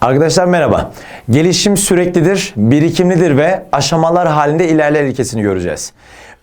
Arkadaşlar merhaba. Gelişim süreklidir, birikimlidir ve aşamalar halinde ilerler ilkesini göreceğiz.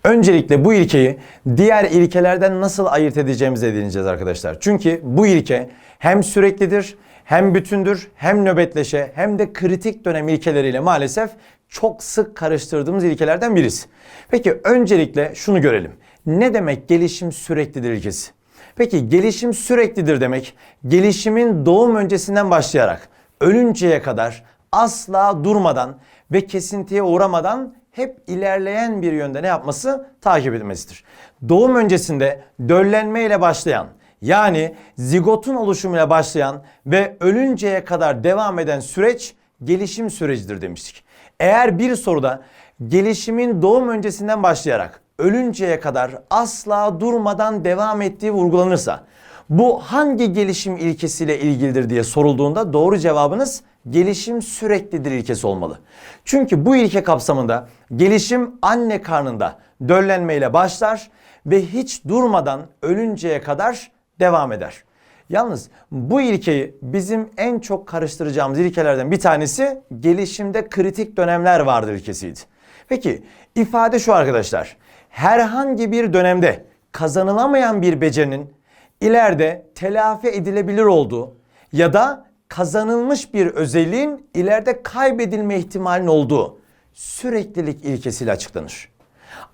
Öncelikle bu ilkeyi diğer ilkelerden nasıl ayırt edeceğimize değineceğiz arkadaşlar. Çünkü bu ilke hem süreklidir, hem bütündür, hem nöbetleşe, hem de kritik dönem ilkeleriyle maalesef çok sık karıştırdığımız ilkelerden birisi. Peki öncelikle şunu görelim. Ne demek gelişim süreklidir ilkesi? Peki gelişim süreklidir demek gelişimin doğum öncesinden başlayarak ölünceye kadar asla durmadan ve kesintiye uğramadan hep ilerleyen bir yönde ne yapması? Takip edilmesidir. Doğum öncesinde döllenme ile başlayan yani zigotun oluşumuyla başlayan ve ölünceye kadar devam eden süreç gelişim sürecidir demiştik. Eğer bir soruda gelişimin doğum öncesinden başlayarak ölünceye kadar asla durmadan devam ettiği vurgulanırsa bu hangi gelişim ilkesiyle ilgilidir diye sorulduğunda doğru cevabınız gelişim süreklidir ilkesi olmalı. Çünkü bu ilke kapsamında gelişim anne karnında döllenmeyle başlar ve hiç durmadan ölünceye kadar devam eder. Yalnız bu ilkeyi bizim en çok karıştıracağımız ilkelerden bir tanesi gelişimde kritik dönemler vardır ilkesiydi. Peki ifade şu arkadaşlar. Herhangi bir dönemde kazanılamayan bir becerinin ileride telafi edilebilir olduğu ya da kazanılmış bir özelliğin ileride kaybedilme ihtimalinin olduğu süreklilik ilkesiyle açıklanır.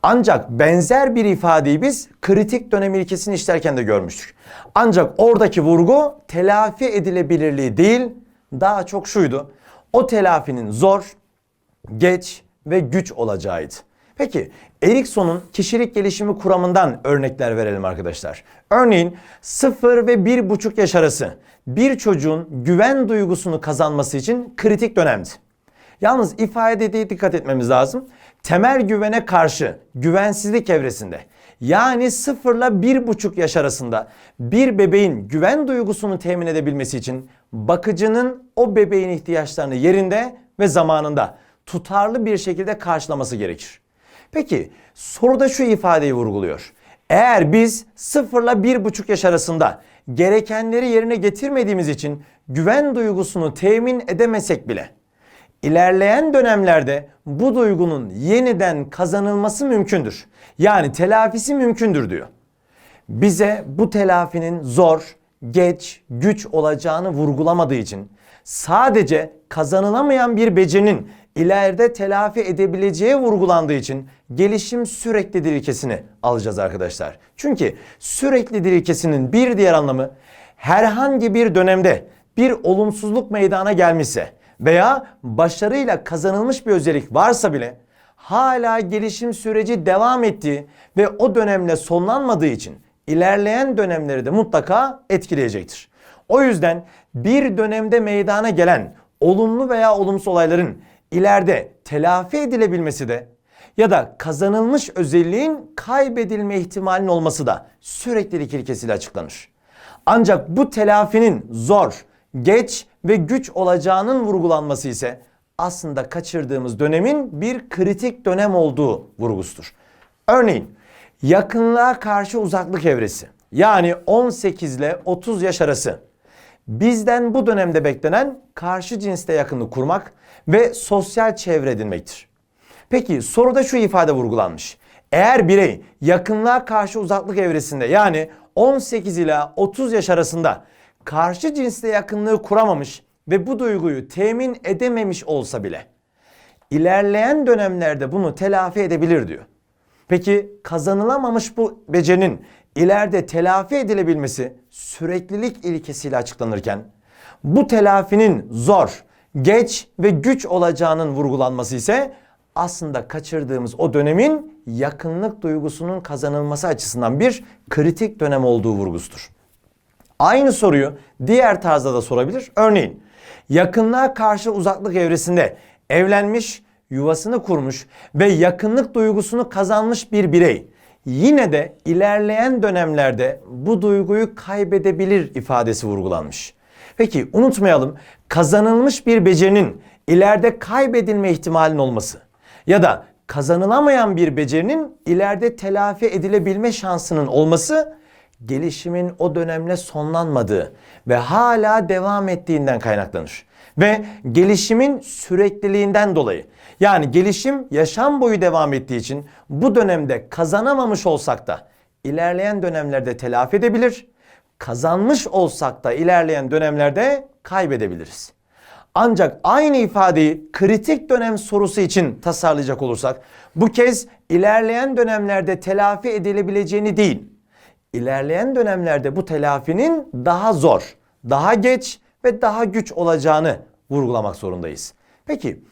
Ancak benzer bir ifadeyi biz kritik dönem ilkesini işlerken de görmüştük. Ancak oradaki vurgu telafi edilebilirliği değil, daha çok şuydu. O telafinin zor, geç ve güç olacağıydı. Peki Erikson'un kişilik gelişimi kuramından örnekler verelim arkadaşlar. Örneğin 0 ve 1,5 yaş arası bir çocuğun güven duygusunu kazanması için kritik dönemdi. Yalnız ifadeye dikkat etmemiz lazım. Temel güvene karşı güvensizlik evresinde yani 0 ile 1,5 yaş arasında bir bebeğin güven duygusunu temin edebilmesi için bakıcının o bebeğin ihtiyaçlarını yerinde ve zamanında tutarlı bir şekilde karşılaması gerekir. Peki soruda şu ifadeyi vurguluyor. Eğer biz 0 ile 1,5 yaş arasında gerekenleri yerine getirmediğimiz için güven duygusunu temin edemesek bile ilerleyen dönemlerde bu duygunun yeniden kazanılması mümkündür. Yani telafisi mümkündür diyor. Bize bu telafinin zor, geç, güç olacağını vurgulamadığı için sadece kazanılamayan bir becerinin ileride telafi edebileceği vurgulandığı için gelişim süreklidir ilkesini alacağız arkadaşlar. Çünkü süreklidir ilkesinin bir diğer anlamı herhangi bir dönemde bir olumsuzluk meydana gelmişse veya başarıyla kazanılmış bir özellik varsa bile hala gelişim süreci devam ettiği ve o dönemle sonlanmadığı için ilerleyen dönemleri de mutlaka etkileyecektir. O yüzden bir dönemde meydana gelen olumlu veya olumsuz olayların ileride telafi edilebilmesi de ya da kazanılmış özelliğin kaybedilme ihtimalinin olması da süreklilik ilkesiyle açıklanır. Ancak bu telafinin zor, geç ve güç olacağının vurgulanması ise aslında kaçırdığımız dönemin bir kritik dönem olduğu vurgusudur. Örneğin yakınlığa karşı uzaklık evresi yani 18 ile 30 yaş arası bizden bu dönemde beklenen karşı cinste yakınlık kurmak ve sosyal çevre edinmektir. Peki soruda şu ifade vurgulanmış. Eğer birey yakınlığa karşı uzaklık evresinde yani 18 ila 30 yaş arasında karşı cinsle yakınlığı kuramamış ve bu duyguyu temin edememiş olsa bile ilerleyen dönemlerde bunu telafi edebilir diyor. Peki kazanılamamış bu becerinin ileride telafi edilebilmesi süreklilik ilkesiyle açıklanırken bu telafinin zor, geç ve güç olacağının vurgulanması ise aslında kaçırdığımız o dönemin yakınlık duygusunun kazanılması açısından bir kritik dönem olduğu vurgusudur. Aynı soruyu diğer tarzda da sorabilir. Örneğin yakınlığa karşı uzaklık evresinde evlenmiş, yuvasını kurmuş ve yakınlık duygusunu kazanmış bir birey yine de ilerleyen dönemlerde bu duyguyu kaybedebilir ifadesi vurgulanmış. Peki unutmayalım kazanılmış bir becerinin ileride kaybedilme ihtimalinin olması ya da kazanılamayan bir becerinin ileride telafi edilebilme şansının olması gelişimin o dönemle sonlanmadığı ve hala devam ettiğinden kaynaklanır. Ve gelişimin sürekliliğinden dolayı yani gelişim yaşam boyu devam ettiği için bu dönemde kazanamamış olsak da ilerleyen dönemlerde telafi edebilir. Kazanmış olsak da ilerleyen dönemlerde kaybedebiliriz. Ancak aynı ifadeyi kritik dönem sorusu için tasarlayacak olursak bu kez ilerleyen dönemlerde telafi edilebileceğini değil, ilerleyen dönemlerde bu telafinin daha zor, daha geç ve daha güç olacağını vurgulamak zorundayız. Peki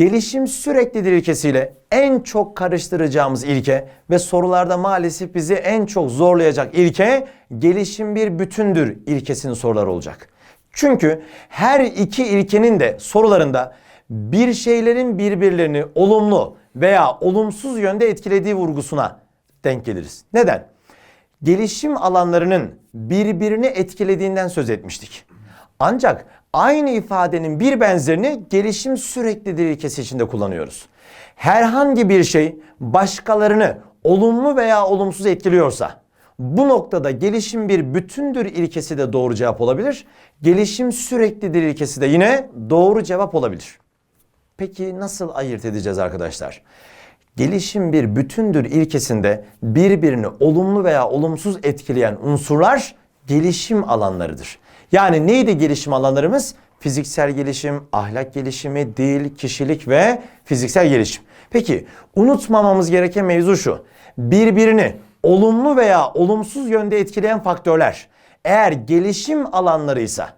gelişim süreklidir ilkesiyle en çok karıştıracağımız ilke ve sorularda maalesef bizi en çok zorlayacak ilke gelişim bir bütündür ilkesinin soruları olacak. Çünkü her iki ilkenin de sorularında bir şeylerin birbirlerini olumlu veya olumsuz yönde etkilediği vurgusuna denk geliriz. Neden? Gelişim alanlarının birbirini etkilediğinden söz etmiştik. Ancak aynı ifadenin bir benzerini gelişim süreklidir ilkesi içinde kullanıyoruz. Herhangi bir şey başkalarını olumlu veya olumsuz etkiliyorsa bu noktada gelişim bir bütündür ilkesi de doğru cevap olabilir. Gelişim süreklidir ilkesi de yine doğru cevap olabilir. Peki nasıl ayırt edeceğiz arkadaşlar? Gelişim bir bütündür ilkesinde birbirini olumlu veya olumsuz etkileyen unsurlar gelişim alanlarıdır. Yani neydi gelişim alanlarımız? Fiziksel gelişim, ahlak gelişimi, dil, kişilik ve fiziksel gelişim. Peki unutmamamız gereken mevzu şu. Birbirini olumlu veya olumsuz yönde etkileyen faktörler eğer gelişim alanlarıysa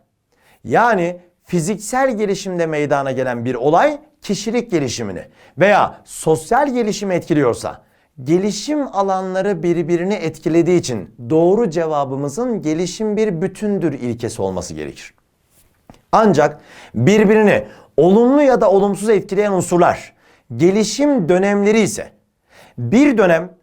yani fiziksel gelişimde meydana gelen bir olay kişilik gelişimini veya sosyal gelişimi etkiliyorsa gelişim alanları birbirini etkilediği için doğru cevabımızın gelişim bir bütündür ilkesi olması gerekir. Ancak birbirini olumlu ya da olumsuz etkileyen unsurlar gelişim dönemleri ise bir dönem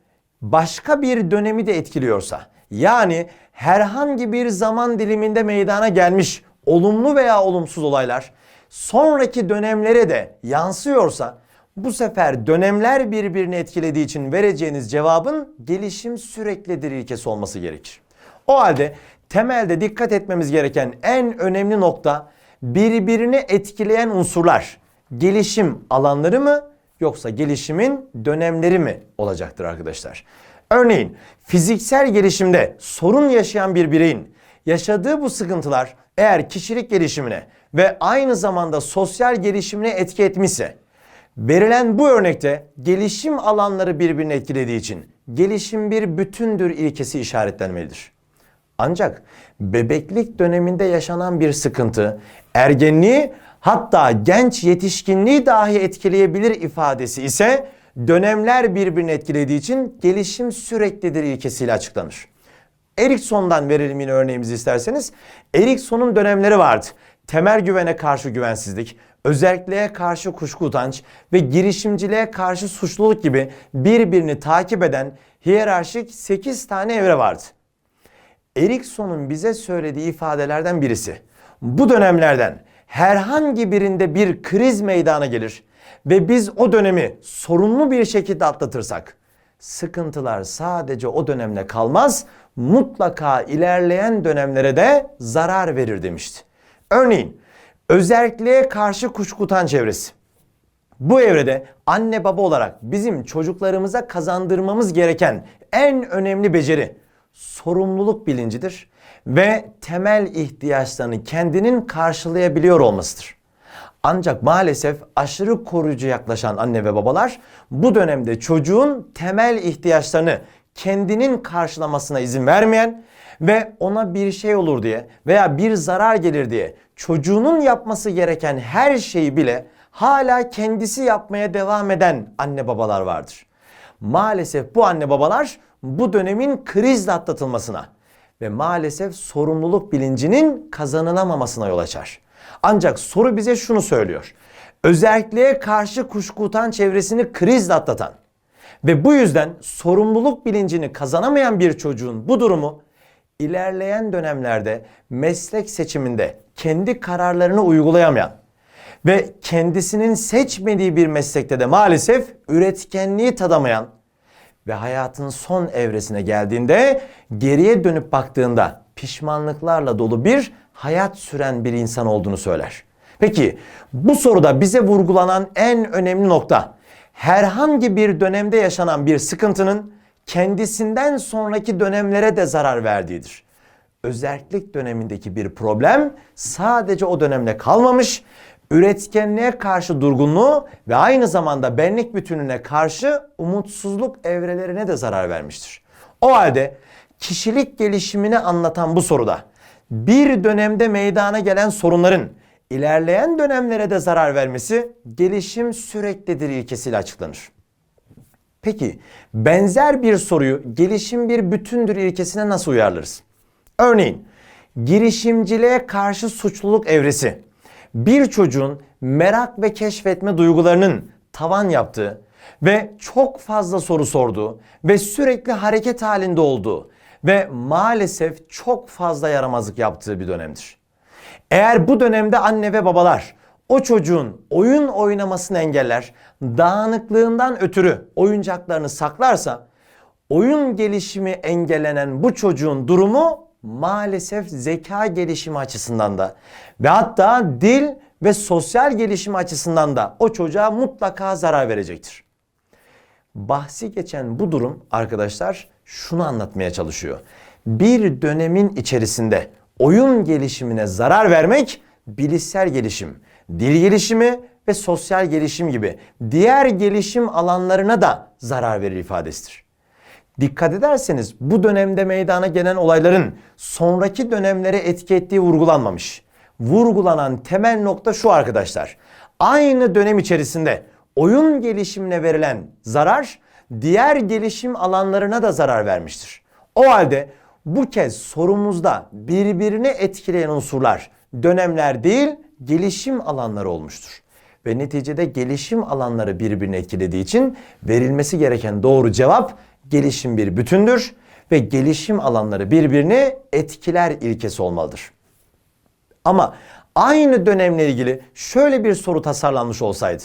başka bir dönemi de etkiliyorsa yani herhangi bir zaman diliminde meydana gelmiş olumlu veya olumsuz olaylar sonraki dönemlere de yansıyorsa bu sefer dönemler birbirini etkilediği için vereceğiniz cevabın gelişim süreklidir ilkesi olması gerekir. O halde temelde dikkat etmemiz gereken en önemli nokta birbirini etkileyen unsurlar gelişim alanları mı yoksa gelişimin dönemleri mi olacaktır arkadaşlar? Örneğin fiziksel gelişimde sorun yaşayan bir bireyin yaşadığı bu sıkıntılar eğer kişilik gelişimine ve aynı zamanda sosyal gelişimine etki etmişse verilen bu örnekte gelişim alanları birbirini etkilediği için gelişim bir bütündür ilkesi işaretlenmelidir. Ancak bebeklik döneminde yaşanan bir sıkıntı ergenliği hatta genç yetişkinliği dahi etkileyebilir ifadesi ise dönemler birbirini etkilediği için gelişim süreklidir ilkesiyle açıklanır. Erikson'dan verelim yine örneğimizi isterseniz. Erikson'un dönemleri vardı. Temel güvene karşı güvensizlik, özelliğe karşı kuşku utanç ve girişimciliğe karşı suçluluk gibi birbirini takip eden hiyerarşik 8 tane evre vardı. Erikson'un bize söylediği ifadelerden birisi. Bu dönemlerden herhangi birinde bir kriz meydana gelir ve biz o dönemi sorunlu bir şekilde atlatırsak sıkıntılar sadece o dönemle kalmaz mutlaka ilerleyen dönemlere de zarar verir demişti. Örneğin özelliğe karşı kuşkutan çevresi. Bu evrede anne baba olarak bizim çocuklarımıza kazandırmamız gereken en önemli beceri sorumluluk bilincidir ve temel ihtiyaçlarını kendinin karşılayabiliyor olmasıdır. Ancak maalesef aşırı koruyucu yaklaşan anne ve babalar bu dönemde çocuğun temel ihtiyaçlarını kendinin karşılamasına izin vermeyen ve ona bir şey olur diye veya bir zarar gelir diye çocuğunun yapması gereken her şeyi bile hala kendisi yapmaya devam eden anne babalar vardır. Maalesef bu anne babalar bu dönemin krizle atlatılmasına ve maalesef sorumluluk bilincinin kazanılamamasına yol açar. Ancak soru bize şunu söylüyor. Özelliğe karşı kuşkutan çevresini krizle atlatan ve bu yüzden sorumluluk bilincini kazanamayan bir çocuğun bu durumu ilerleyen dönemlerde meslek seçiminde kendi kararlarını uygulayamayan ve kendisinin seçmediği bir meslekte de maalesef üretkenliği tadamayan ve hayatın son evresine geldiğinde geriye dönüp baktığında pişmanlıklarla dolu bir hayat süren bir insan olduğunu söyler. Peki bu soruda bize vurgulanan en önemli nokta herhangi bir dönemde yaşanan bir sıkıntının kendisinden sonraki dönemlere de zarar verdiğidir. Özellik dönemindeki bir problem sadece o dönemde kalmamış, üretkenliğe karşı durgunluğu ve aynı zamanda benlik bütününe karşı umutsuzluk evrelerine de zarar vermiştir. O halde kişilik gelişimini anlatan bu soruda bir dönemde meydana gelen sorunların ilerleyen dönemlere de zarar vermesi gelişim süreklidir ilkesiyle açıklanır. Peki benzer bir soruyu gelişim bir bütündür ilkesine nasıl uyarlarız? Örneğin girişimciliğe karşı suçluluk evresi bir çocuğun merak ve keşfetme duygularının tavan yaptığı ve çok fazla soru sorduğu ve sürekli hareket halinde olduğu ve maalesef çok fazla yaramazlık yaptığı bir dönemdir. Eğer bu dönemde anne ve babalar o çocuğun oyun oynamasını engeller, dağınıklığından ötürü oyuncaklarını saklarsa oyun gelişimi engellenen bu çocuğun durumu maalesef zeka gelişimi açısından da ve hatta dil ve sosyal gelişimi açısından da o çocuğa mutlaka zarar verecektir. Bahsi geçen bu durum arkadaşlar şunu anlatmaya çalışıyor. Bir dönemin içerisinde oyun gelişimine zarar vermek bilişsel gelişim, dil gelişimi ve sosyal gelişim gibi diğer gelişim alanlarına da zarar verir ifadesidir. Dikkat ederseniz bu dönemde meydana gelen olayların sonraki dönemlere etki ettiği vurgulanmamış. Vurgulanan temel nokta şu arkadaşlar. Aynı dönem içerisinde oyun gelişimine verilen zarar diğer gelişim alanlarına da zarar vermiştir. O halde bu kez sorumuzda birbirini etkileyen unsurlar dönemler değil gelişim alanları olmuştur. Ve neticede gelişim alanları birbirini etkilediği için verilmesi gereken doğru cevap gelişim bir bütündür ve gelişim alanları birbirini etkiler ilkesi olmalıdır. Ama aynı dönemle ilgili şöyle bir soru tasarlanmış olsaydı.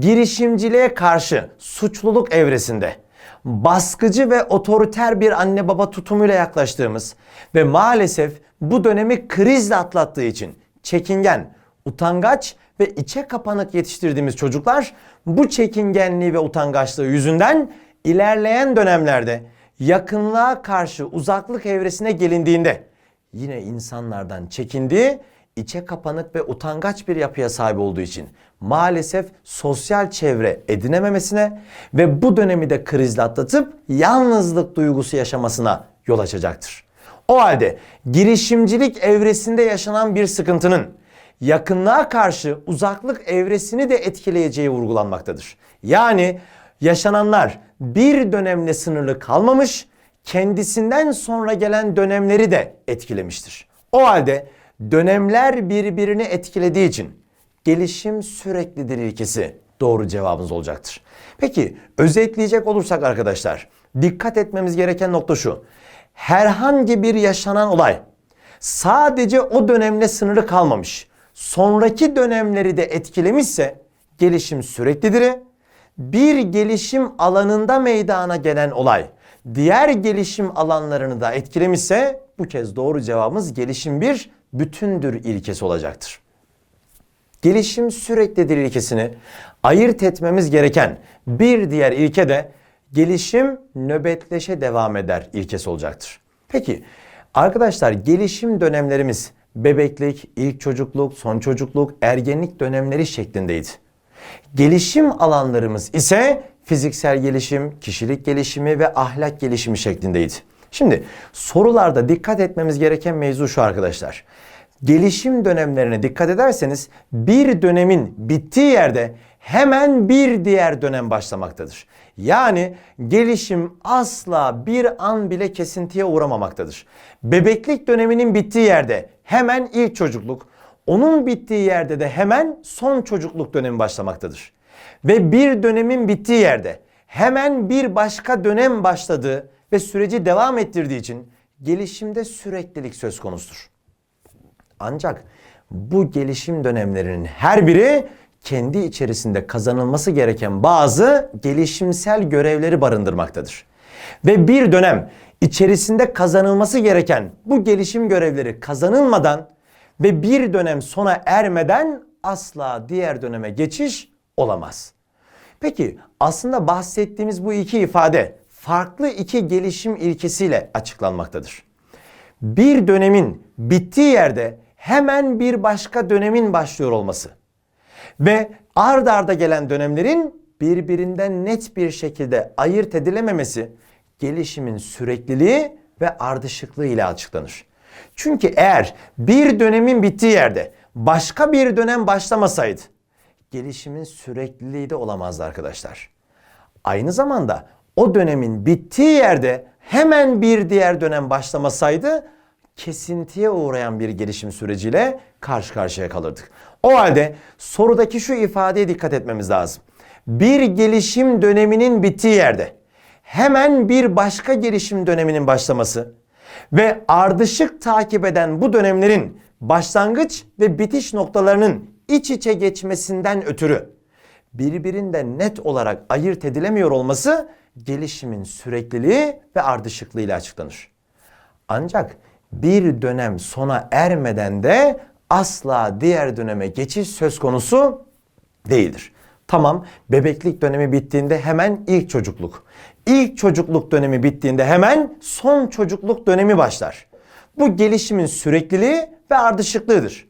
Girişimciliğe karşı suçluluk evresinde baskıcı ve otoriter bir anne baba tutumuyla yaklaştığımız ve maalesef bu dönemi krizle atlattığı için çekingen, utangaç ve içe kapanık yetiştirdiğimiz çocuklar bu çekingenliği ve utangaçlığı yüzünden ilerleyen dönemlerde yakınlığa karşı uzaklık evresine gelindiğinde yine insanlardan çekindiği, içe kapanık ve utangaç bir yapıya sahip olduğu için maalesef sosyal çevre edinememesine ve bu dönemi de krizle atlatıp yalnızlık duygusu yaşamasına yol açacaktır. O halde girişimcilik evresinde yaşanan bir sıkıntının yakınlığa karşı uzaklık evresini de etkileyeceği vurgulanmaktadır. Yani yaşananlar bir dönemle sınırlı kalmamış, kendisinden sonra gelen dönemleri de etkilemiştir. O halde dönemler birbirini etkilediği için gelişim süreklidir ilkesi doğru cevabımız olacaktır. Peki özetleyecek olursak arkadaşlar dikkat etmemiz gereken nokta şu. Herhangi bir yaşanan olay sadece o dönemle sınırlı kalmamış. Sonraki dönemleri de etkilemişse gelişim süreklidir bir gelişim alanında meydana gelen olay diğer gelişim alanlarını da etkilemişse bu kez doğru cevabımız gelişim bir bütündür ilkesi olacaktır. Gelişim süreklidir ilkesini ayırt etmemiz gereken bir diğer ilke de gelişim nöbetleşe devam eder ilkesi olacaktır. Peki arkadaşlar gelişim dönemlerimiz bebeklik, ilk çocukluk, son çocukluk, ergenlik dönemleri şeklindeydi. Gelişim alanlarımız ise fiziksel gelişim, kişilik gelişimi ve ahlak gelişimi şeklindeydi. Şimdi sorularda dikkat etmemiz gereken mevzu şu arkadaşlar. Gelişim dönemlerine dikkat ederseniz bir dönemin bittiği yerde hemen bir diğer dönem başlamaktadır. Yani gelişim asla bir an bile kesintiye uğramamaktadır. Bebeklik döneminin bittiği yerde hemen ilk çocukluk, onun bittiği yerde de hemen son çocukluk dönemi başlamaktadır. Ve bir dönemin bittiği yerde hemen bir başka dönem başladığı ve süreci devam ettirdiği için gelişimde süreklilik söz konusudur. Ancak bu gelişim dönemlerinin her biri kendi içerisinde kazanılması gereken bazı gelişimsel görevleri barındırmaktadır. Ve bir dönem içerisinde kazanılması gereken bu gelişim görevleri kazanılmadan ve bir dönem sona ermeden asla diğer döneme geçiş olamaz. Peki aslında bahsettiğimiz bu iki ifade farklı iki gelişim ilkesiyle açıklanmaktadır. Bir dönemin bittiği yerde hemen bir başka dönemin başlıyor olması ve ard arda gelen dönemlerin birbirinden net bir şekilde ayırt edilememesi gelişimin sürekliliği ve ardışıklığı ile açıklanır. Çünkü eğer bir dönemin bittiği yerde başka bir dönem başlamasaydı gelişimin sürekliliği de olamazdı arkadaşlar. Aynı zamanda o dönemin bittiği yerde hemen bir diğer dönem başlamasaydı kesintiye uğrayan bir gelişim süreciyle karşı karşıya kalırdık. O halde sorudaki şu ifadeye dikkat etmemiz lazım. Bir gelişim döneminin bittiği yerde hemen bir başka gelişim döneminin başlaması ve ardışık takip eden bu dönemlerin başlangıç ve bitiş noktalarının iç içe geçmesinden ötürü birbirinden net olarak ayırt edilemiyor olması gelişimin sürekliliği ve ardışıklığıyla açıklanır. Ancak bir dönem sona ermeden de asla diğer döneme geçiş söz konusu değildir. Tamam bebeklik dönemi bittiğinde hemen ilk çocukluk. İlk çocukluk dönemi bittiğinde hemen son çocukluk dönemi başlar. Bu gelişimin sürekliliği ve ardışıklığıdır.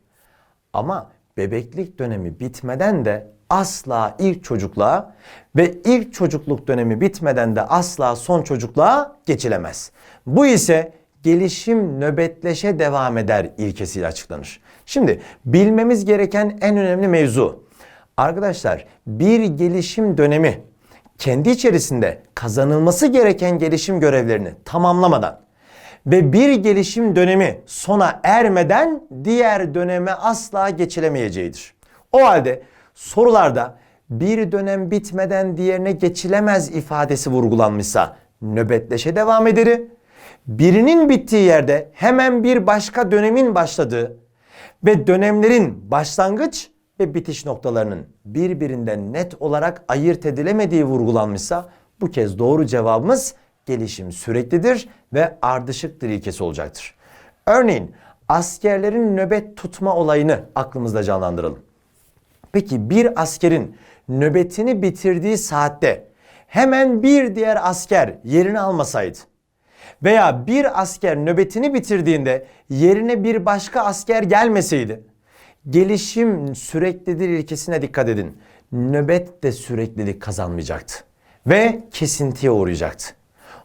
Ama bebeklik dönemi bitmeden de asla ilk çocukluğa ve ilk çocukluk dönemi bitmeden de asla son çocukluğa geçilemez. Bu ise gelişim nöbetleşe devam eder ilkesiyle açıklanır. Şimdi bilmemiz gereken en önemli mevzu. Arkadaşlar bir gelişim dönemi kendi içerisinde kazanılması gereken gelişim görevlerini tamamlamadan ve bir gelişim dönemi sona ermeden diğer döneme asla geçilemeyeceğidir. O halde sorularda bir dönem bitmeden diğerine geçilemez ifadesi vurgulanmışsa nöbetleşe devam ederi, birinin bittiği yerde hemen bir başka dönemin başladığı ve dönemlerin başlangıç ve bitiş noktalarının birbirinden net olarak ayırt edilemediği vurgulanmışsa bu kez doğru cevabımız gelişim süreklidir ve ardışıktır ilkesi olacaktır. Örneğin askerlerin nöbet tutma olayını aklımızda canlandıralım. Peki bir askerin nöbetini bitirdiği saatte hemen bir diğer asker yerini almasaydı veya bir asker nöbetini bitirdiğinde yerine bir başka asker gelmeseydi gelişim süreklidir ilkesine dikkat edin. Nöbet de süreklilik kazanmayacaktı ve kesintiye uğrayacaktı.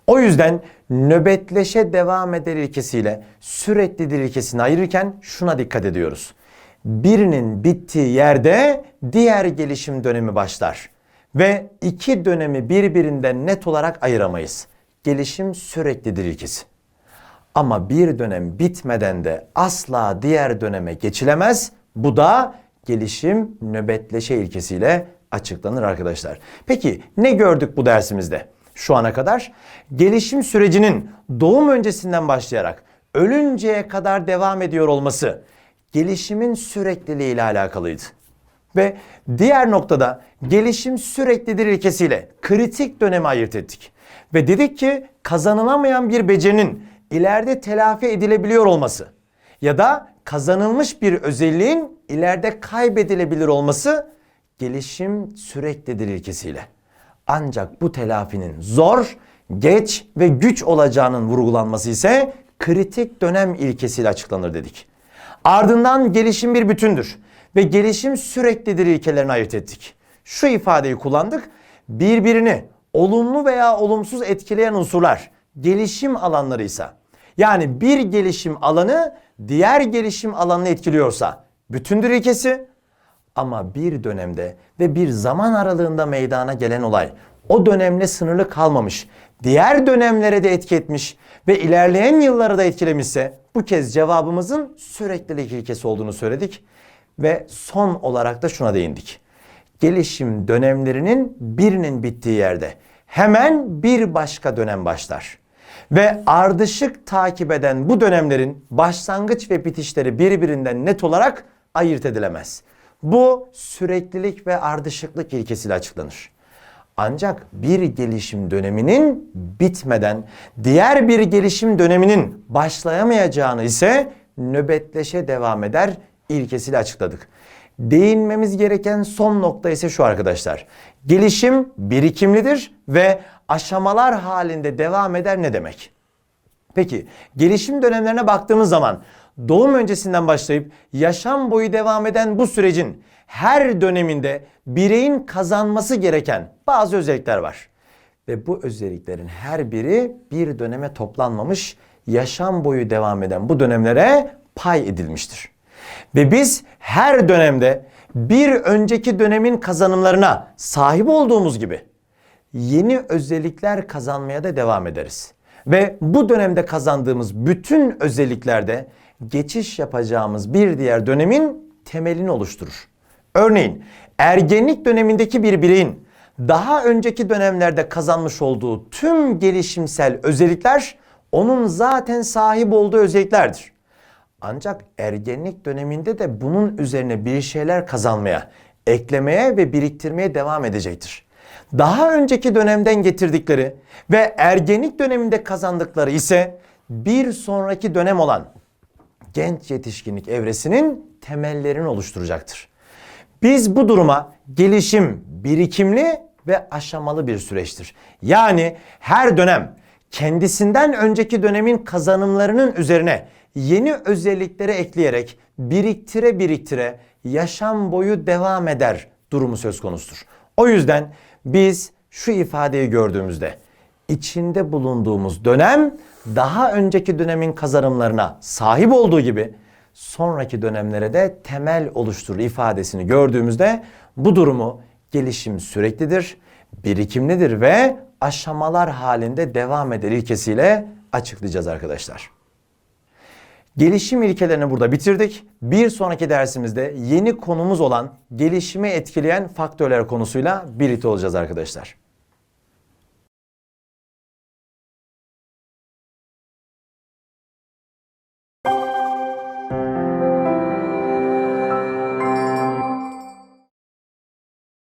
O yüzden nöbetleşe devam eder ilkesiyle süreklidir ilkesini ayırırken şuna dikkat ediyoruz. Birinin bittiği yerde diğer gelişim dönemi başlar ve iki dönemi birbirinden net olarak ayıramayız. Gelişim süreklidir ilkesi. Ama bir dönem bitmeden de asla diğer döneme geçilemez. Bu da gelişim nöbetleşe ilkesiyle açıklanır arkadaşlar. Peki ne gördük bu dersimizde? Şu ana kadar gelişim sürecinin doğum öncesinden başlayarak ölünceye kadar devam ediyor olması gelişimin sürekliliği ile alakalıydı. Ve diğer noktada gelişim süreklidir ilkesiyle kritik dönemi ayırt ettik. Ve dedik ki kazanılamayan bir becerinin ileride telafi edilebiliyor olması ya da kazanılmış bir özelliğin ileride kaybedilebilir olması gelişim süreklidir ilkesiyle. Ancak bu telafinin zor, geç ve güç olacağının vurgulanması ise kritik dönem ilkesiyle açıklanır dedik. Ardından gelişim bir bütündür ve gelişim süreklidir ilkelerini ayırt ettik. Şu ifadeyi kullandık. Birbirini olumlu veya olumsuz etkileyen unsurlar gelişim alanlarıysa yani bir gelişim alanı diğer gelişim alanını etkiliyorsa bütündür ilkesi ama bir dönemde ve bir zaman aralığında meydana gelen olay o dönemle sınırlı kalmamış, diğer dönemlere de etki etmiş ve ilerleyen yılları da etkilemişse bu kez cevabımızın süreklilik ilkesi olduğunu söyledik ve son olarak da şuna değindik. Gelişim dönemlerinin birinin bittiği yerde hemen bir başka dönem başlar. Ve ardışık takip eden bu dönemlerin başlangıç ve bitişleri birbirinden net olarak ayırt edilemez. Bu süreklilik ve ardışıklık ilkesiyle açıklanır. Ancak bir gelişim döneminin bitmeden diğer bir gelişim döneminin başlayamayacağını ise nöbetleşe devam eder ilkesiyle açıkladık. Değinmemiz gereken son nokta ise şu arkadaşlar. Gelişim birikimlidir ve aşamalar halinde devam eder ne demek? Peki gelişim dönemlerine baktığımız zaman doğum öncesinden başlayıp yaşam boyu devam eden bu sürecin her döneminde bireyin kazanması gereken bazı özellikler var. Ve bu özelliklerin her biri bir döneme toplanmamış, yaşam boyu devam eden bu dönemlere pay edilmiştir. Ve biz her dönemde bir önceki dönemin kazanımlarına sahip olduğumuz gibi yeni özellikler kazanmaya da devam ederiz. Ve bu dönemde kazandığımız bütün özelliklerde geçiş yapacağımız bir diğer dönemin temelini oluşturur. Örneğin ergenlik dönemindeki bir bireyin daha önceki dönemlerde kazanmış olduğu tüm gelişimsel özellikler onun zaten sahip olduğu özelliklerdir. Ancak ergenlik döneminde de bunun üzerine bir şeyler kazanmaya, eklemeye ve biriktirmeye devam edecektir. Daha önceki dönemden getirdikleri ve ergenlik döneminde kazandıkları ise bir sonraki dönem olan genç yetişkinlik evresinin temellerini oluşturacaktır. Biz bu duruma gelişim birikimli ve aşamalı bir süreçtir. Yani her dönem kendisinden önceki dönemin kazanımlarının üzerine yeni özellikleri ekleyerek biriktire biriktire yaşam boyu devam eder durumu söz konusudur. O yüzden biz şu ifadeyi gördüğümüzde içinde bulunduğumuz dönem daha önceki dönemin kazanımlarına sahip olduğu gibi sonraki dönemlere de temel oluşturur ifadesini gördüğümüzde bu durumu gelişim süreklidir, birikimlidir ve aşamalar halinde devam eder ilkesiyle açıklayacağız arkadaşlar. Gelişim ilkelerini burada bitirdik. Bir sonraki dersimizde yeni konumuz olan gelişimi etkileyen faktörler konusuyla birlikte olacağız arkadaşlar.